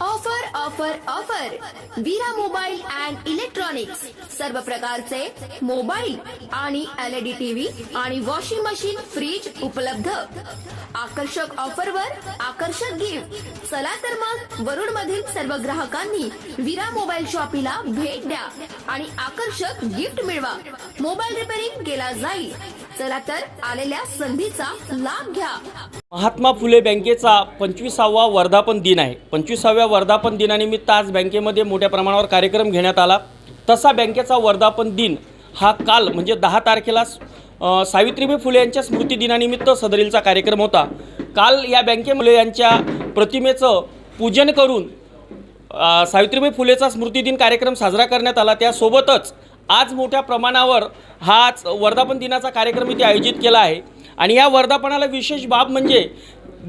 Offer offer offer. Veera mobile and electronics. सर्व प्रकारचे mobile आणि एलईडी टीव्ही आणि वॉशिंग मशीन फ्रीज उपलब्ध. आकर्षक ऑफरवर आकर्षक गिफ्ट. चला तर मग वरुड मधील सर्व ग्राहकांनी वीरा मोबाईल शॉपीला भेट द्या आणि आकर्षक गिफ्ट मिळवा. मोबाईल रिपेरिंग केला जाईल. चला तर आलेल्या संधीचा लाभ घ्या. महात्मा फुले बँकेचा पंचवीसावा वर्धापन दिन आहे. पंचवीसाव्या वर्धापन दिनानिमित्त आज बँकेमध्ये मोठ्या प्रमाणावर कार्यक्रम घेण्यात आला. तसा बँकेचा वर्धापन दिन हा काल म्हणजे दहा तारखेला सावित्रीबाई फुले यांच्या स्मृतिदिनानिमित्त सदरीलचा कार्यक्रम होता. काल या बँकेमुळे यांच्या प्रतिमेचं पूजन करून सावित्रीबाई फुलेचा स्मृतिदिन कार्यक्रम साजरा करण्यात आला. त्यासोबतच आज मोठ्या प्रमाणावर हाच वर्धापन दिनाचा कार्यक्रम इथे आयोजित केला आहे. आणि या वर्धापनाला विशेष बाब म्हणजे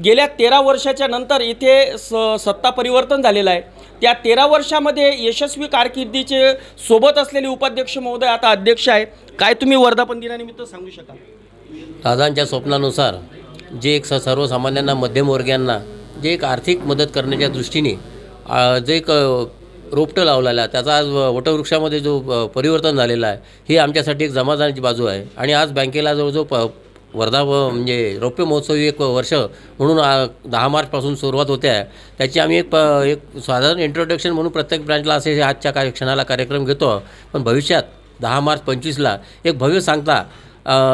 गेल्या तेरा वर्षाच्या नंतर इथे स सत्ता परिवर्तन झालेलं आहे. त्या तेरा वर्षामध्ये यशस्वी कारकिर्दीचे सोबत असलेले उपाध्यक्ष महोदय आता अध्यक्ष आहे. काय तुम्ही वर्धापन दिनानिमित्त सांगू शकाल? दादांच्या स्वप्नानुसार जे एक स सर्वसामान्यांना मध्यमवर्गीयांना जे एक आर्थिक मदत करण्याच्या दृष्टीने जे एक रोपटं लावलेलं आहे त्याचा आज वटवृक्षामध्ये जो परिवर्तन झालेला आहे ही आमच्यासाठी एक जमादानाची बाजू आहे. आणि आज बँकेला जवळजवळ प वर्धा व- म्हणजे रौप्य महोत्सवी एक वर्ष म्हणून दहा मार्चपासून सुरुवात होते आहे. त्याची आम्ही एक प एक साधारण इंट्रोडक्शन म्हणून प्रत्येक ब्रँचला असे आजच्या कार्य क्षणाला कार्यक्रम घेतो. पण भविष्यात दहा मार्च पंचवीसला एक भव्य सांगता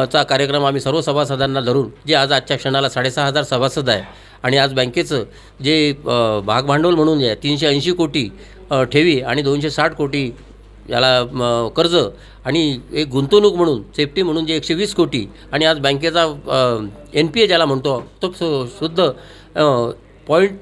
चा कार्यक्रम आम्ही सर्व सभासदांना धरून जे आज आजच्या क्षणाला साडेसहा हजार सभासद आहे आणि आज बँकेचं जे भागभांडवल म्हणून जे आहे तीनशे ऐंशी कोटी ठेवी आणि दोनशे साठ कोटी याला कर्ज आणि एक गुंतवणूक म्हणून सेफ्टी म्हणून जे एकशे वीस कोटी आणि आज बँकेचा एन पी ए ज्याला म्हणतो तो सु- शुद्ध पॉईंट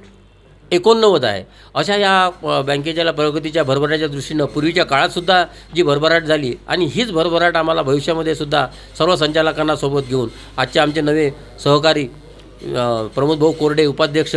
एकोणनव्वद आहे. अशा या बँकेच्या प्रगतीच्या भरभराटच्या दृष्टीनं पूर्वीच्या काळातसुद्धा जी भरभराट झाली आणि हीच भरभराट आम्हाला भविष्यामध्ये सुद्धा सर्व संचालकांना सोबत घेऊन आजचे आमचे नवे सहकारी प्रमोद भाऊ कोरडे उपाध्यक्ष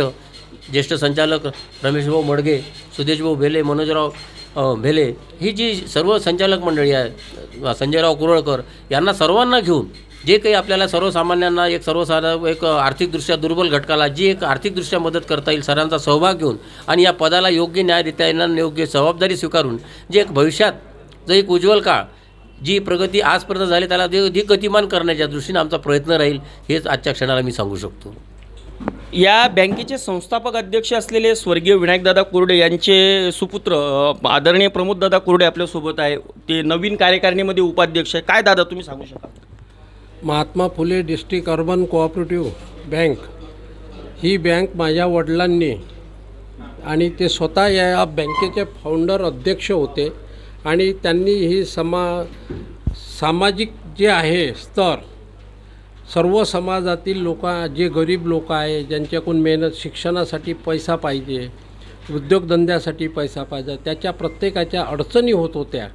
ज्येष्ठ संचालक रमेशभाऊ मडगे सुदेशभाऊ भेले मनोजराव भेले. ही जी सर्व संचालक मंडळी आहे संजयराव कुरळकर यांना सर्वांना घेऊन जे काही आपल्याला सर्वसामान्यांना एक सर्वसाधारण एक आर्थिकदृष्ट्या दुर्बल घटकाला जी एक आर्थिकदृष्ट्या मदत करता येईल सरांचा सहभाग घेऊन आणि या पदाला योग्य न्याय देता येणार योग्य जबाबदारी स्वीकारून जे एक भविष्यात जे एक उज्ज्वल काळ जी प्रगती आजपर्यंत झाली त्याला अधिक गतिमान करण्याच्या दृष्टीने आमचा प्रयत्न राहील हेच आजच्या क्षणाला मी सांगू शकतो. या बँकेचे संस्थापक अध्यक्ष असलेले स्वर्गीय विनायकदादा कुर्डे यांचे सुपुत्र आदरणीय प्रमोददादा कुर्डे आपल्यासोबत आहे. ते नवीन कार्यकारिणीमध्ये उपाध्यक्ष आहे. काय दादा तुम्ही सांगू शकाल? Mahatma Phule district urban cooperative bank ही बँक माझ्या वडिलांनी आणि ते स्वतः या बँकेचे फाउंडर अध्यक्ष होते आणि त्यांनी ही समा सामाजिक जे आहे स्तर सर्व समाजातील लोक जे गरीब लोक आहे ज्यांच्याकडून मेहनत शिक्षणासाठी पैसा पाहिजे उद्योगधंद्यासाठी पैसा पाहिजे त्याच्या प्रत्येकाच्या अडचणी होत होत्या.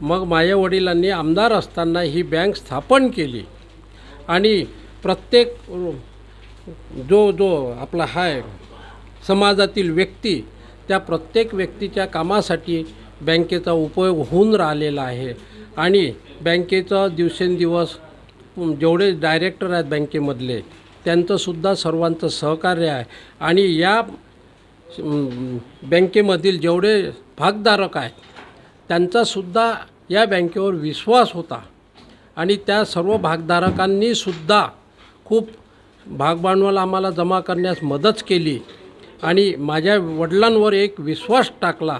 मग माझ्या वडिलांनी आमदार असताना ही बँक स्थापन केली. आणि प्रत्येक जो जो आपला हाय समाजातील व्यक्ती त्या प्रत्येक व्यक्तीच्या कामासाठी बँकेचा उपयोग होऊन राहिलेला आहे. आणि बँकेचं दिवसेंदिवस जेवढे डायरेक्टर आहेत बँकेमधले त्यांचंसुद्धा सर्वांचं सहकार्य आहे. आणि या बँकेमधील जेवढे भागधारक आहेत त्यांचासुद्धा या बँकेवर विश्वास होता. आणि त्या सर्व भागधारकांनीसुद्धा खूप भागभांडवल आम्हाला जमा करण्यास मदत केली. आणि माझ्या वडिलांवर एक विश्वास टाकला.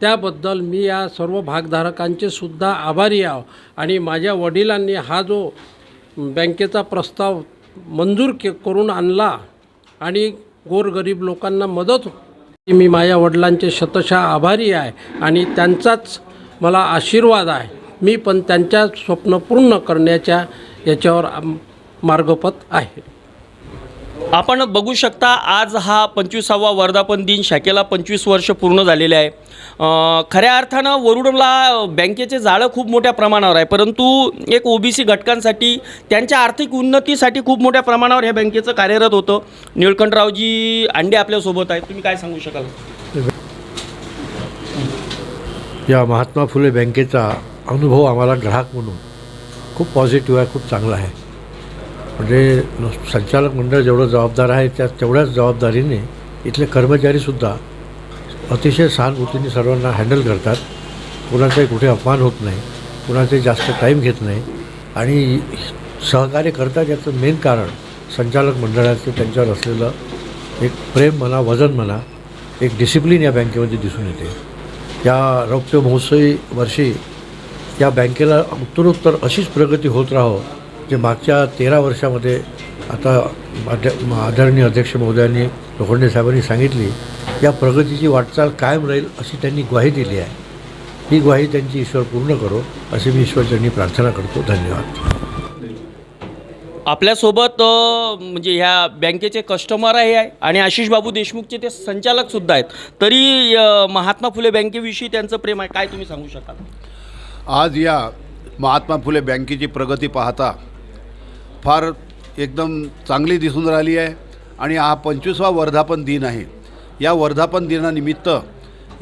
त्याबद्दल मी या सर्व भागधारकांचे सुद्धा आभारी आहो. आणि माझ्या वडिलांनी हा जो बँकेचा प्रस्ताव मंजूर के करून आणला आणि गोरगरीब लोकांना मदत मी माझ्या वडिलांचे शतशः आभारी आहे आणि त्यांचाच मला आशीर्वाद आहे. मी पण त्यांच्या स्वप्न पूर्ण करण्याच्या याच्यावर मार्गपत आहे. आपण बघू शकता आज हा पंचवीसावा वर्धापन दिन शाखेला पंचवीस वर्ष पूर्ण झालेले आहे. खऱ्या अर्थानं वरुडला बँकेचे जाळं खूप मोठ्या प्रमाणावर आहे परंतु एक ओबीसी घटकांसाठी त्यांच्या आर्थिक उन्नतीसाठी खूप मोठ्या प्रमाणावर ह्या बँकेचं कार्यरत होतं. निळकंठरावजी अंडे आपल्यासोबत आहेत. तुम्ही काय सांगू शकाल? या महात्मा फुले बँकेचा अनुभव आम्हाला ग्राहक म्हणून खूप पॉझिटिव्ह आहे खूप चांगला आहे. म्हणजे संचालक मंडळ जेवढं जबाबदार आहे त्या तेवढ्याच जबाबदारीने इथले कर्मचारीसुद्धा अतिशय सहानुभूतीने सर्वांना हँडल करतात. कुणाचाही कुठे अपमान होत नाही कुणाचाही जास्त टाईम घेत नाही. आणि सहकार्य करतात याचं मेन कारण संचालक मंडळाचं त्यांच्यावर असलेलं एक प्रेम म्हणा वजन म्हणा एक डिसिप्लिन या बँकेमध्ये दिसून येते. या रौप्य महोत्सवी वर्षी या बँकेला उत्तरोत्तर अशीच प्रगती होत राहावं जे मागच्या तेरा वर्षामध्ये आता आद- आदरणीय अध्यक्ष महोदयांनी लोखंडे साहेबांनी सांगितली या प्रगतीची वाटचाल कायम राहील अशी त्यांनी ग्वाही दिली आहे. ही ग्वाही त्यांची ईश्वर पूर्ण करो अशी मी ईश्वरचरणी प्रार्थना करतो. धन्यवाद. आपल्यासोबत म्हणजे ह्या बँकेचे कस्टमर आहे आहे आणि आशिष बाबू देशमुखचे ते संचालकसुद्धा आहेत. तरी महात्मा फुले बँकेविषयी त्यांचं प्रेम आहे काय तुम्ही सांगू शकाल? आज या महात्मा फुले बँकेची प्रगती पाहता फार एकदम चांगली दिसून राहिली आहे. आणि हा पंचवीसवा वर्धापन दिन आहे. या वर्धापन दिनानिमित्त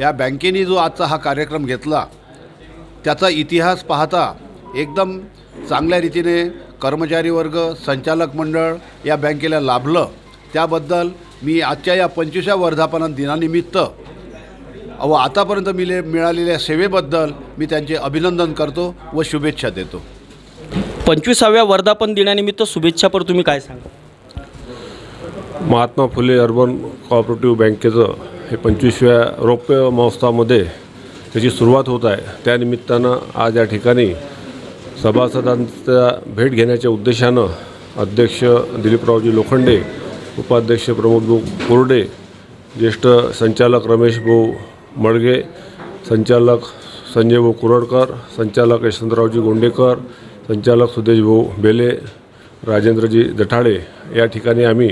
या बँकेने जो आजचा हा कार्यक्रम घेतला त्याचा इतिहास पाहता एकदम चांगल्या रीतीने कर्मचारी वर्ग संचालक मंडळ या बँकेला लाभलं. त्याबद्दल मी आजच्या या पंचवीसव्या वर्धापन दिनानिमित्त व आतापर्यंत मिले मिळालेल्या सेवेबद्दल मी त्यांचे अभिनंदन करतो व शुभेच्छा देतो. पंचवीसाव्या वर्धापन दिनानिमित्त शुभेच्छापर तुम्ही काय सांगा महात्मा फुले अर्बन कॉपरेटिव्ह बँकेचं हे पंचवीसव्या रौप्य महोत्सवामध्ये त्याची सुरुवात होत आहे. त्यानिमित्तानं आज या ठिकाणी सभासदांचा भेट घेण्याच्या उद्देशानं अध्यक्ष दिलीपरावजी लोखंडे उपाध्यक्ष प्रमोदभाऊ कोरडे ज्येष्ठ संचालक रमेश भाऊ मडगे संचालक संजय भाऊ कुरडकर संचालक यशवंतरावजी गोंडेकर संचालक सुदेश भाऊ बेले राजेंद्रजी जठाळे या ठिकाणी आम्ही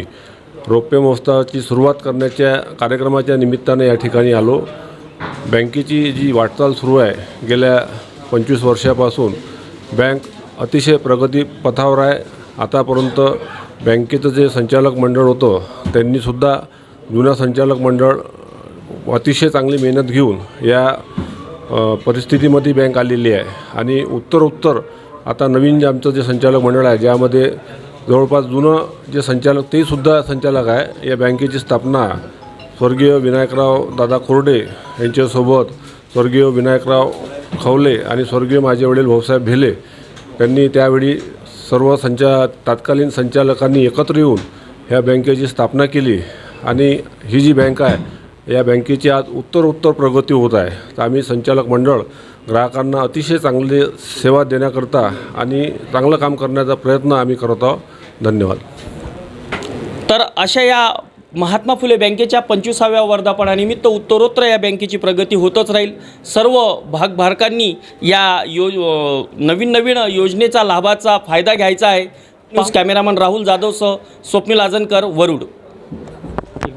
रौप्य महोत्सवाची सुरुवात करण्याच्या कार्यक्रमाच्या निमित्ताने या ठिकाणी आलो. बँकेची जी वाटचाल सुरू आहे गेल्या पंचवीस वर्षापासून बँक अतिशय प्रगती पथावर आहे. आतापर्यंत बँकेचं जे संचालक मंडळ होतं त्यांनीसुद्धा जुन्या संचालक मंडळ अतिशय चांगली मेहनत घेऊन या परिस्थितीमध्ये बँक आलेली आहे. आणि उत्तर उत्तर आता नवीन जे आमचं जे संचालक मंडळ आहे ज्यामध्ये जवळपास जुनं जे संचालक तेसुद्धा संचालक आहे या बँकेची स्थापना स्वर्गीय विनायकराव दादा कोरडे यांच्यासोबत स्वर्गीय विनायकराव खवले आणि स्वर्गीय माझे वडील भाऊसाहेब भेले त्यांनी त्यावेळी सर्व संचा तत्कालीन संचालकांनी एकत्र येऊन ह्या बँकेची स्थापना केली. आणि ही जी बँक आहे या बँकेची आज उत्तर उत्तर प्रगती होत आहे. तर आम्ही संचालक मंडळ ग्राहकांना अतिशय चांगले सेवा देण्याकरता आणि चांगलं काम करण्याचा प्रयत्न आम्ही करत आहोत. धन्यवाद. तर अशा या महात्मा फुले बँकेच्या पंचवीसाव्या वर्धापनानिमित्त उत्तरोत्तर या बँकेची प्रगती होतच राहील. सर्व भागधारकांनी या यो नवीन नवीन योजनेचा लाभाचा फायदा घ्यायचा आहे. न्यूज कॅमेरामन राहुल जाधवसह स्वप्नील आजनकर वरुड.